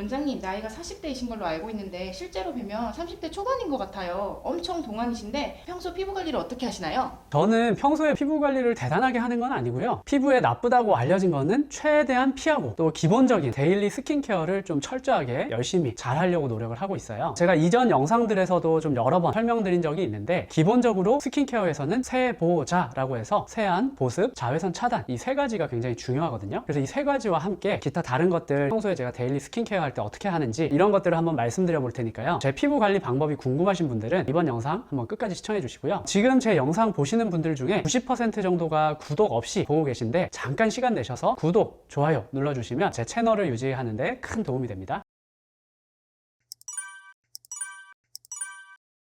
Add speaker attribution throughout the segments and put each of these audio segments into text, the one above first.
Speaker 1: 원장님 나이가 40대이신 걸로 알고 있는데 실제로 뵈면 30대 초반인 것 같아요. 엄청 동안이신데 평소 피부 관리를 어떻게 하시나요?
Speaker 2: 저는 평소에 피부 관리를 대단하게 하는 건 아니고요. 피부에 나쁘다고 알려진 거는 최대한 피하고 또 기본적인 데일리 스킨케어를 좀 철저하게 열심히 잘 하려고 노력을 하고 있어요. 제가 이전 영상들에서도 좀 여러 번 설명드린 적이 있는데 기본적으로 스킨케어에서는 세보자라고 해서 세안, 보습, 자외선 차단 이 세 가지가 굉장히 중요하거든요. 그래서 이 세 가지와 함께 기타 다른 것들 평소에 제가 데일리 스킨케어 할 때 어떻게 하는지 이런 것들을 한번 말씀드려 볼 테니까요. 제 피부 관리 방법이 궁금하신 분들은 이번 영상 한번 끝까지 시청해 주시고요. 지금 제 영상 보시는 분들 중에 90% 정도가 구독 없이 보고 계신데 잠깐 시간 내셔서 구독, 좋아요 눌러주시면 제 채널을 유지하는데 큰 도움이 됩니다.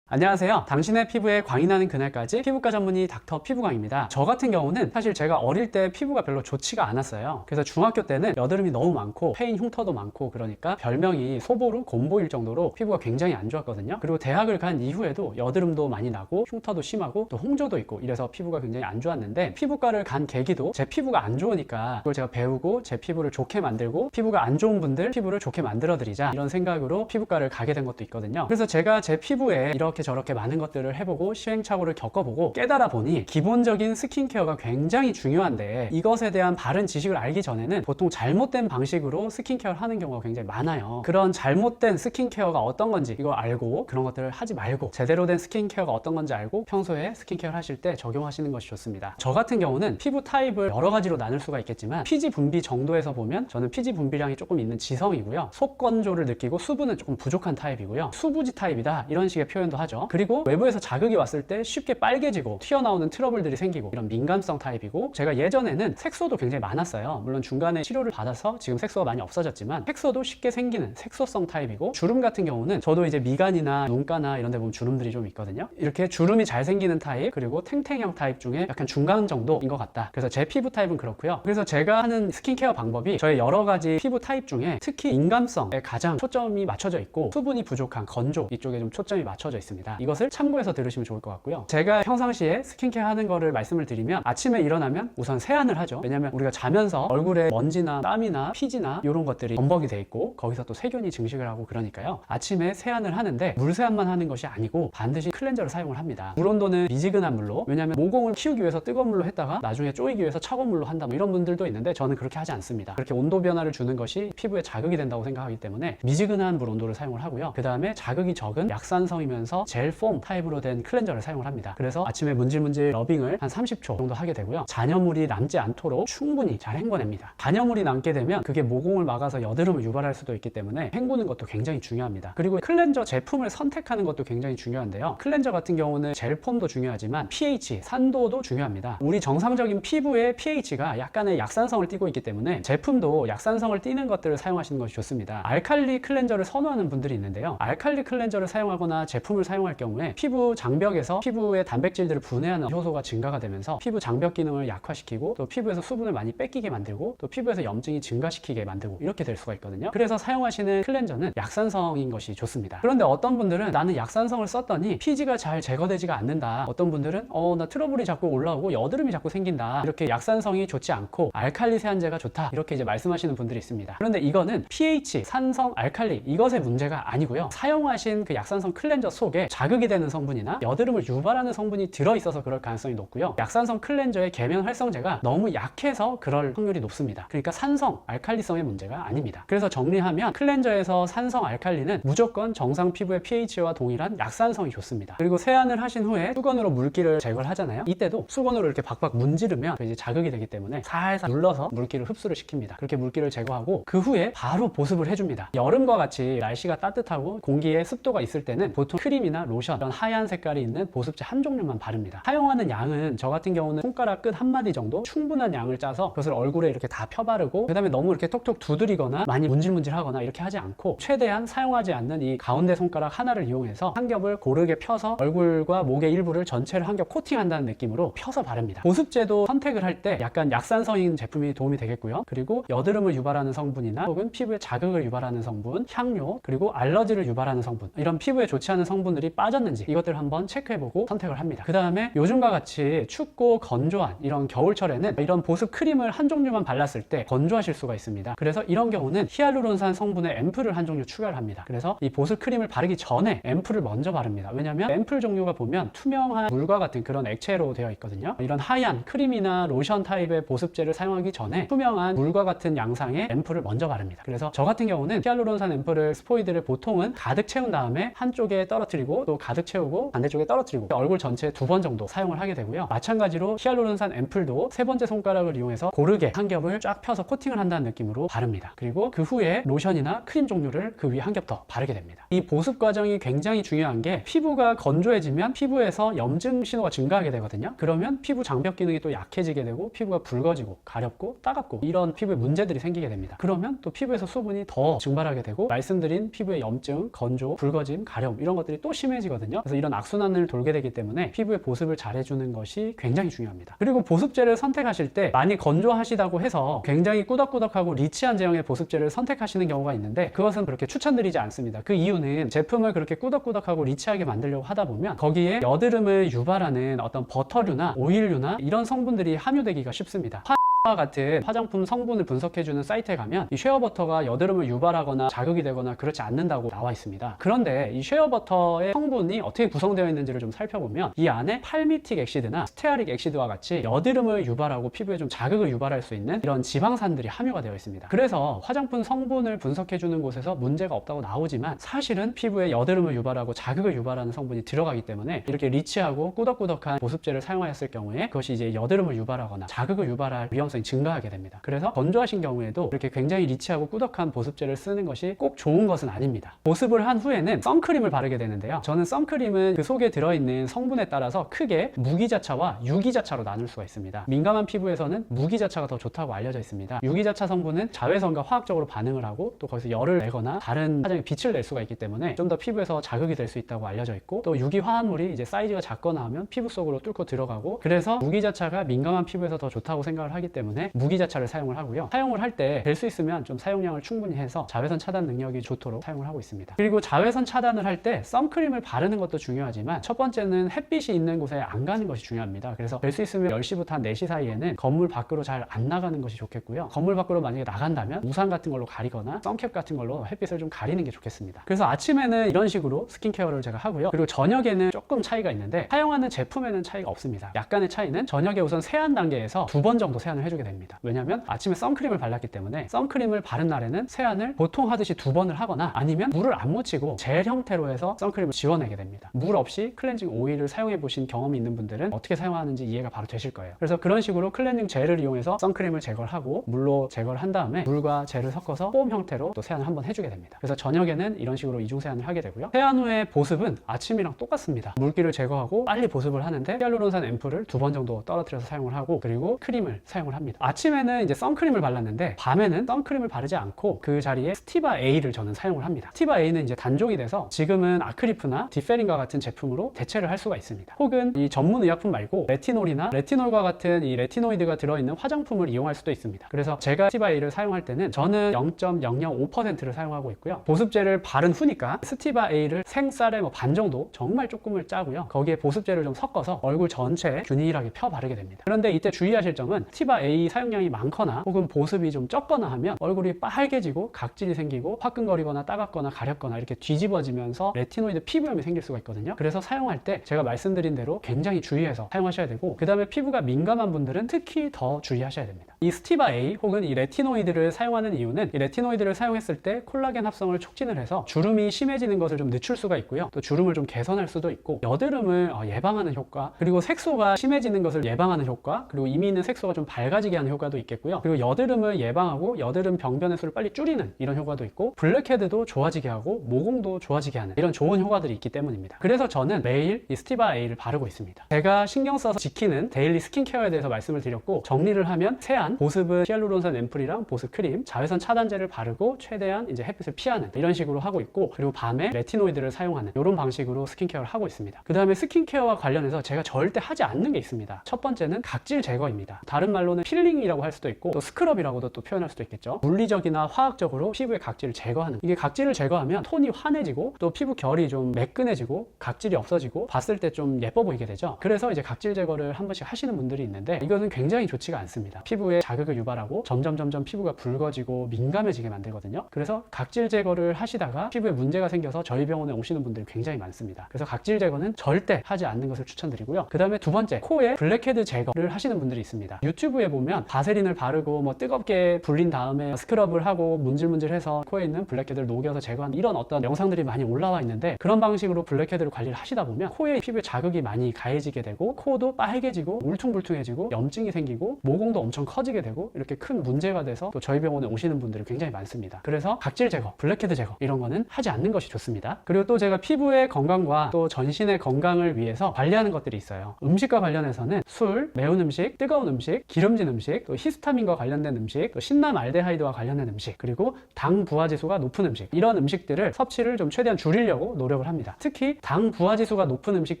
Speaker 2: 안녕하세요. 당신의 피부에 광이 나는 그날까지 피부과 전문의 닥터 피부광입니다. 저 같은 경우는 사실 제가 어릴 때 피부가 별로 좋지가 않았어요. 그래서 중학교 때는 여드름이 너무 많고 페인 흉터도 많고 그러니까 별명이 소보루 곰보일 정도로 피부가 굉장히 안 좋았거든요. 그리고 대학을 간 이후에도 여드름도 많이 나고 흉터도 심하고 또 홍조도 있고 이래서 피부가 굉장히 안 좋았는데 피부과를 간 계기도 제 피부가 안 좋으니까 그걸 제가 배우고 제 피부를 좋게 만들고 피부가 안 좋은 분들 피부를 좋게 만들어 드리자 이런 생각으로 피부과를 가게 된 것도 있거든요. 그래서 제가 제 피부에 이렇게 저렇게 많은 것들을 해보고 시행착오를 겪어보고 깨달아 보니 기본적인 스킨케어가 굉장히 중요한데 이것에 대한 바른 지식을 알기 전에는 보통 잘못된 방식으로 스킨케어를 하는 경우가 굉장히 많아요. 그런 잘못된 스킨케어가 어떤 건지 이거 알고 그런 것들을 하지 말고 제대로 된 스킨케어가 어떤 건지 알고 평소에 스킨케어를 하실 때 적용하시는 것이 좋습니다. 저 같은 경우는 피부 타입을 여러 가지로 나눌 수가 있겠지만 피지 분비 정도에서 보면 저는 피지 분비량이 조금 있는 지성이고요. 속건조를 느끼고 수분은 조금 부족한 타입이고요. 수부지 타입이다 이런 식의 표현도 하죠. 그리고 외부에서 자극이 왔을 때 쉽게 빨개지고 튀어나오는 트러블들이 생기고 이런 민감성 타입이고 제가 예전에는 색소도 굉장히 많았어요. 물론 중간에 치료를 받아서 지금 색소가 많이 없어졌지만 색소도 쉽게 생기는 색소성 타입이고 주름 같은 경우는 저도 이제 미간이나 눈가나 이런 데 보면 주름들이 좀 있거든요. 이렇게 주름이 잘 생기는 타입 그리고 탱탱형 타입 중에 약간 중간 정도인 것 같다. 그래서 제 피부 타입은 그렇고요. 그래서 제가 하는 스킨케어 방법이 저의 여러 가지 피부 타입 중에 특히 민감성에 가장 초점이 맞춰져 있고 수분이 부족한 건조 이쪽에 좀 초점이 맞춰져 있습니다. 이것을 참고해서 들으시면 좋을 것 같고요. 제가 평상시에 스킨케어 하는 거를 말씀을 드리면 아침에 일어나면 우선 세안을 하죠. 왜냐면 우리가 자면서 얼굴에 먼지나 땀이나 피지나 이런 것들이 범벅이 돼 있고 거기서 또 세균이 증식을 하고 그러니까요. 아침에 세안을 하는데 물 세안만 하는 것이 아니고 반드시 클렌저를 사용을 합니다. 물 온도는 미지근한 물로 왜냐면 모공을 키우기 위해서 뜨거운 물로 했다가 나중에 쪼이기 위해서 차가운 물로 한다 뭐 이런 분들도 있는데 저는 그렇게 하지 않습니다. 그렇게 온도 변화를 주는 것이 피부에 자극이 된다고 생각하기 때문에 미지근한 물 온도를 사용을 하고요. 그 다음에 자극이 적은 약산성이면서 젤 폼 타입으로 된 클렌저를 사용을 합니다. 그래서 아침에 문질문질 러빙을 한 30초 정도 하게 되고요. 잔여물이 남지 않도록 충분히 잘 헹궈냅니다. 잔여물이 남게 되면 그게 모공을 막아서 여드름을 유발할 수도 있기 때문에 헹구는 것도 굉장히 중요합니다. 그리고 클렌저 제품을 선택하는 것도 굉장히 중요한데요. 클렌저 같은 경우는 젤 폼도 중요하지만 pH, 산도도 중요합니다. 우리 정상적인 피부의 pH가 약간의 약산성을 띠고 있기 때문에 제품도 약산성을 띠는 것들을 사용하시는 것이 좋습니다. 알칼리 클렌저를 선호하는 분들이 있는데요. 알칼리 클렌저를 사용하거나 제품을 사용 할 경우에 피부 장벽에서 피부의 단백질들을 분해하는 효소가 증가가 되면서 피부 장벽 기능을 약화시키고 또 피부에서 수분을 많이 뺏기게 만들고 또 피부에서 염증이 증가시키게 만들고 이렇게 될 수가 있거든요. 그래서 사용하시는 클렌저는 약산성인 것이 좋습니다. 그런데 어떤 분들은 나는 약산성을 썼더니 피지가 잘 제거되지가 않는다. 어떤 분들은 어 나 트러블이 자꾸 올라오고 여드름이 자꾸 생긴다. 이렇게 약산성이 좋지 않고 알칼리 세안제가 좋다. 이렇게 이제 말씀하시는 분들이 있습니다. 그런데 이거는 pH, 산성, 알칼리 이것의 문제가 아니고요. 사용하신 그 약산성 클렌저 속에 자극이 되는 성분이나 여드름을 유발하는 성분이 들어있어서 그럴 가능성이 높고요. 약산성 클렌저의 계면 활성제가 너무 약해서 그럴 확률이 높습니다. 그러니까 산성, 알칼리성의 문제가 아닙니다. 그래서 정리하면 클렌저에서 산성, 알칼리는 무조건 정상 피부의 pH와 동일한 약산성이 좋습니다. 그리고 세안을 하신 후에 수건으로 물기를 제거를 하잖아요. 이때도 수건으로 이렇게 박박 문지르면 이제 자극이 되기 때문에 살살 눌러서 물기를 흡수를 시킵니다. 그렇게 물기를 제거하고 그 후에 바로 보습을 해줍니다. 여름과 같이 날씨가 따뜻하고 공기에 습도가 있을 때는 보통 크림이나 로션 이런 하얀 색깔이 있는 보습제 한 종류만 바릅니다. 사용하는 양은 저 같은 경우는 손가락 끝 한마디 정도 충분한 양을 짜서 그것을 얼굴에 이렇게 다 펴바르고 그 다음에 너무 이렇게 톡톡 두드리거나 많이 문질문질 하거나 이렇게 하지 않고 최대한 사용하지 않는 이 가운데 손가락 하나를 이용해서 한 겹을 고르게 펴서 얼굴과 목의 일부를 전체를 한 겹 코팅한다는 느낌으로 펴서 바릅니다. 보습제도 선택을 할 때 약간 약산성인 제품이 도움이 되겠고요. 그리고 여드름을 유발하는 성분이나 혹은 피부에 자극을 유발하는 성분, 향료, 그리고 알러지를 유발하는 성분 이런 피부에 좋지 않은 성분들이 성분들이 빠졌는지 이것들을 한번 체크해보고 선택을 합니다. 그 다음에 요즘과 같이 춥고 건조한 이런 겨울철에는 이런 보습 크림을 한 종류만 발랐을 때 건조하실 수가 있습니다. 그래서 이런 경우는 히알루론산 성분의 앰플을 한 종류 추가를 합니다. 그래서 이 보습 크림을 바르기 전에 앰플을 먼저 바릅니다. 왜냐하면 앰플 종류가 보면 투명한 물과 같은 그런 액체로 되어 있거든요. 이런 하얀 크림이나 로션 타입의 보습제를 사용하기 전에 투명한 물과 같은 양상의 앰플을 먼저 바릅니다. 그래서 저 같은 경우는 히알루론산 앰플을 스포이드를 보통은 가득 채운 다음에 한쪽에 떨어뜨리고 또 가득 채우고 반대쪽에 떨어뜨리고 얼굴 전체에 두번 정도 사용을 하게 되고요. 마찬가지로 히알루론산 앰플도 세 번째 손가락을 이용해서 고르게 한 겹을 쫙 펴서 코팅을 한다는 느낌으로 바릅니다. 그리고 그 후에 로션이나 크림 종류를 그 위에 한 겹 더 바르게 됩니다. 이 보습 과정이 굉장히 중요한 게 피부가 건조해지면 피부에서 염증 신호가 증가하게 되거든요. 그러면 피부 장벽 기능이 또 약해지게 되고 피부가 붉어지고 가렵고 따갑고 이런 피부에 문제들이 생기게 됩니다. 그러면 또 피부에서 수분이 더 증발하게 되고 말씀드린 피부의 염증, 건조, 붉어짐, 가려움 이런 것들이 또 심해지거든요. 그래서 이런 악순환을 돌게 되기 때문에 피부의 보습을 잘 해주는 것이 굉장히 중요합니다. 그리고 보습제를 선택하실 때 많이 건조하시다고 해서 굉장히 꾸덕꾸덕하고 리치한 제형의 보습제를 선택하시는 경우가 있는데 그것은 그렇게 추천드리지 않습니다. 그 이유는 제품을 그렇게 꾸덕꾸덕하고 리치하게 만들려고 하다 보면 거기에 여드름을 유발하는 어떤 버터류나 오일류나 이런 성분들이 함유되기가 쉽습니다. 와 같은 화장품 성분을 분석해주는 사이트에 가면 이 쉐어버터가 여드름을 유발하거나 자극이 되거나 그렇지 않는다고 나와 있습니다. 그런데 이 쉐어버터의 성분이 어떻게 구성되어 있는지를 좀 살펴보면 이 안에 팔미틱 액시드나 스테아릭 액시드와 같이 여드름을 유발하고 피부에 좀 자극을 유발할 수 있는 이런 지방산들이 함유가 되어 있습니다. 그래서 화장품 성분을 분석해주는 곳에서 문제가 없다고 나오지만 사실은 피부에 여드름을 유발하고 자극을 유발하는 성분이 들어가기 때문에 이렇게 리치하고 꾸덕꾸덕한 보습제를 사용하였을 경우에 그것이 이제 여드름을 유발하거나 자극을 유발할 위험성 이 증가하게 됩니다. 그래서 건조하신 경우에도 이렇게 굉장히 리치하고 꾸덕한 보습제를 쓰는 것이 꼭 좋은 것은 아닙니다. 보습을 한 후에는 선크림을 바르게 되는데요. 저는 선크림은 그 속에 들어있는 성분에 따라서 크게 무기자차와 유기자차로 나눌 수가 있습니다. 민감한 피부에서는 무기자차가 더 좋다고 알려져 있습니다. 유기자차 성분은 자외선과 화학적으로 반응을 하고 또 거기서 열을 내거나 다른 화장에 빛을 낼 수가 있기 때문에 좀 더 피부에서 자극이 될 수 있다고 알려져 있고 또 유기 화합물이 이제 사이즈가 작거나 하면 피부 속으로 뚫고 들어가고 그래서 무기자차가 민감한 피부에서 더 좋다고 생각을 하기 때문에 무기자차를 사용을 하고요. 사용을 할 때 될 수 있으면 좀 사용량을 충분히 해서 자외선 차단 능력이 좋도록 사용을 하고 있습니다. 그리고 자외선 차단을 할 때 선크림을 바르는 것도 중요하지만 첫 번째는 햇빛이 있는 곳에 안 가는 것이 중요합니다. 그래서 될 수 있으면 10시부터 한 4시 사이에는 건물 밖으로 잘 안 나가는 것이 좋겠고요. 건물 밖으로 만약에 나간다면 우산 같은 걸로 가리거나 선캡 같은 걸로 햇빛을 좀 가리는 게 좋겠습니다. 그래서 아침에는 이런 식으로 스킨케어를 제가 하고요. 그리고 저녁에는 조금 차이가 있는데 사용하는 제품에는 차이가 없습니다. 약간의 차이는 저녁에 우선 세안 단계에서 두 번 정도 세안을 해 주게 됩니다. 왜냐하면 아침에 선크림을 발랐기 때문에 선크림을 바른 날에는 세안을 보통 하듯이 두 번을 하거나 아니면 물을 안 묻히고 젤 형태로 해서 선크림을 지워내게 됩니다. 물 없이 클렌징 오일을 사용해 보신 경험이 있는 분들은 어떻게 사용하는지 이해가 바로 되실 거예요. 그래서 그런 식으로 클렌징 젤을 이용해서 선크림을 제거를 하고 물로 제거를 한 다음에 물과 젤을 섞어서 폼 형태로 또 세안을 한번 해주게 됩니다. 그래서 저녁에는 이런 식으로 이중 세안을 하게 되고요. 세안 후에 보습은 아침이랑 똑같습니다. 물기를 제거하고 빨리 보습을 하는데 히알루론산 앰플을 두 번 정도 떨어뜨려서 사용을 하고 그리고 크림을 사용을 합니다. 아침에는 이제 선크림을 발랐는데 밤에는 선크림을 바르지 않고 그 자리에 스티바 A를 저는 사용을 합니다. 스티바 A는 이제 단종이 돼서 지금은 아크리프나 디페린과 같은 제품으로 대체를 할 수가 있습니다. 혹은 이 전문 의약품 말고 레티놀이나 레티놀과 같은 이 레티노이드가 들어있는 화장품을 이용할 수도 있습니다. 그래서 제가 스티바 A를 사용할 때는 저는 0.005%를 사용하고 있고요. 보습제를 바른 후니까 스티바 A를 생쌀에 뭐 반 정도 정말 조금을 짜고요. 거기에 보습제를 좀 섞어서 얼굴 전체에 균일하게 펴 바르게 됩니다. 그런데 이때 주의하실 점은 스티바 A 사용량이 많거나 혹은 보습이 좀 적거나 하면 얼굴이 빨개지고 각질이 생기고 화끈거리거나 따갑거나 가렵거나 이렇게 뒤집어지면서 레티노이드 피부염이 생길 수가 있거든요. 그래서 사용할 때 제가 말씀드린 대로 굉장히 주의해서 사용하셔야 되고 그 다음에 피부가 민감한 분들은 특히 더 주의하셔야 됩니다. 이 스티바 A 혹은 이 레티노이드를 사용하는 이유는 이 레티노이드를 사용했을 때 콜라겐 합성을 촉진을 해서 주름이 심해지는 것을 좀 늦출 수가 있고요. 또 주름을 좀 개선할 수도 있고 여드름을 어, 예방하는 효과 그리고 색소가 심해지는 것을 예방하는 효과 그리고 이미 있는 색소가 좀 밝아 지게 하는 효과도 있겠고요. 그리고 여드름을 예방하고 여드름 병변의 수를 빨리 줄이는 이런 효과도 있고 블랙헤드도 좋아지게 하고 모공도 좋아지게 하는 이런 좋은 효과들이 있기 때문입니다. 그래서 저는 매일 이 스티바 A를 바르고 있습니다. 제가 신경 써서 지키는 데일리 스킨케어에 대해서 말씀을 드렸고 정리를 하면 세안, 보습은 히알루론산 앰플이랑 보습 크림, 자외선 차단제를 바르고 최대한 이제 햇빛을 피하는 이런 식으로 하고 있고 그리고 밤에 레티노이드를 사용하는 이런 방식으로 스킨케어를 하고 있습니다. 그 다음에 스킨케어와 관련해서 제가 절대 하지 않는 게 있습니다. 첫 번째는 각질 제거입니다. 다른 말로는 필링이라고 할 수도 있고 또 스크럽이라고도 또 표현할 수도 있겠죠. 물리적이나 화학적으로 피부의 각질을 제거하는 이게 각질을 제거하면 톤이 환해지고 또 피부 결이 좀 매끈해지고 각질이 없어지고 봤을 때 좀 예뻐 보이게 되죠. 그래서 이제 각질 제거를 한 번씩 하시는 분들이 있는데 이거는 굉장히 좋지가 않습니다. 피부에 자극을 유발하고 점점 점점 피부가 붉어지고 민감해지게 만들거든요. 그래서 각질 제거를 하시다가 피부에 문제가 생겨서 저희 병원에 오시는 분들이 굉장히 많습니다. 그래서 각질 제거는 절대 하지 않는 것을 추천드리고요. 그 다음에 두 번째 코에 블랙헤드 제거를 하시는 분들이 있습니다. 유튜브에 보면 바세린을 바르고 뭐 뜨겁게 불린 다음에 스크럽을 하고 문질문질해서 코에 있는 블랙헤드를 녹여서 제거하는 이런 어떤 영상들이 많이 올라와 있는데 그런 방식으로 블랙헤드를 관리를 하시다 보면 코에 피부에 자극이 많이 가해지게 되고 코도 빨개지고 울퉁불퉁해지고 염증이 생기고 모공도 엄청 커지게 되고 이렇게 큰 문제가 돼서 또 저희 병원에 오시는 분들이 굉장히 많습니다. 그래서 각질 제거, 블랙헤드 제거 이런 거는 하지 않는 것이 좋습니다. 그리고 또 제가 피부의 건강과 또 전신의 건강을 위해서 관리하는 것들이 있어요. 음식과 관련해서는 술, 매운 음식, 뜨거운 음식, 기름진 음식, 또 히스타민과 관련된 음식, 또 신남 알데하이드와 관련된 음식, 그리고 당 부하 지수가 높은 음식 이런 음식들을 섭취를 좀 최대한 줄이려고 노력을 합니다. 특히 당 부하 지수가 높은 음식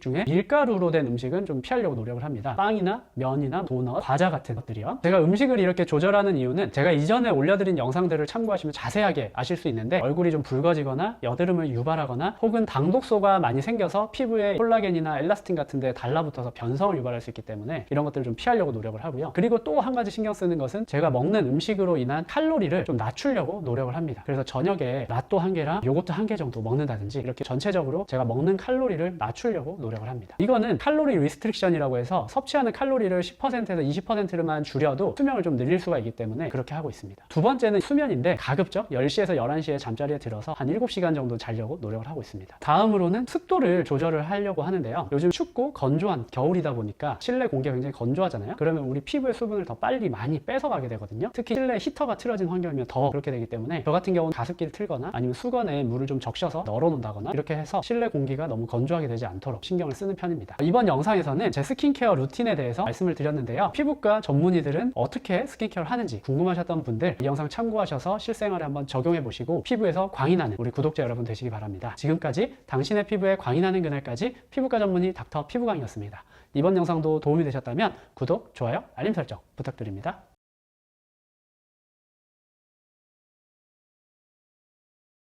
Speaker 2: 중에 밀가루로 된 음식은 좀 피하려고 노력을 합니다. 빵이나 면이나 도넛, 과자 같은 것들이요. 제가 음식을 이렇게 조절하는 이유는 제가 이전에 올려드린 영상들을 참고하시면 자세하게 아실 수 있는데 얼굴이 좀 붉어지거나 여드름을 유발하거나 혹은 당독소가 많이 생겨서 피부에 콜라겐이나 엘라스틴 같은 데 달라붙어서 변성을 유발할 수 있기 때문에 이런 것들을 좀 피하려고 노력을 하고요. 그리고 또한 가지 신경 쓰는 것은 제가 먹는 음식으로 인한 칼로리를 좀 낮추려고 노력을 합니다. 그래서 저녁에 라또 한 개랑 요거트 한 개 정도 먹는다든지 이렇게 전체적으로 제가 먹는 칼로리를 낮추려고 노력을 합니다. 이거는 칼로리 리스트릭션이라고 해서 섭취하는 칼로리를 10%에서 20%만 줄여도 수명을 좀 늘릴 수가 있기 때문에 그렇게 하고 있습니다. 두 번째는 수면인데 가급적 10시에서 11시에 잠자리에 들어서 한 7시간 정도 자려고 노력을 하고 있습니다. 다음으로는 습도를 조절을 하려고 하는데요. 요즘 춥고 건조한 겨울이다 보니까 실내 공기가 굉장히 건조하잖아요. 그러면 우리 피부의 수분 을 더 빨리 많이 뺏어가게 되거든요. 특히 실내 히터가 틀어진 환경이면 더 그렇게 되기 때문에 저 같은 경우는 가습기를 틀거나 아니면 수건에 물을 좀 적셔서 널어 놓는다거나 이렇게 해서 실내 공기가 너무 건조하게 되지 않도록 신경을 쓰는 편입니다. 이번 영상에서는 제 스킨케어 루틴에 대해서 말씀을 드렸는데요. 피부과 전문의들은 어떻게 스킨케어를 하는지 궁금하셨던 분들 이 영상 참고하셔서 실생활에 한번 적용해 보시고 피부에서 광이 나는 우리 구독자 여러분 되시기 바랍니다. 지금까지 당신의 피부에 광이 나는 그날까지 피부과 전문의 닥터 피부광이었습니다. 이번 영상도 도움이 되셨다면 구독, 좋아요, 알림 설정 부탁드립니다.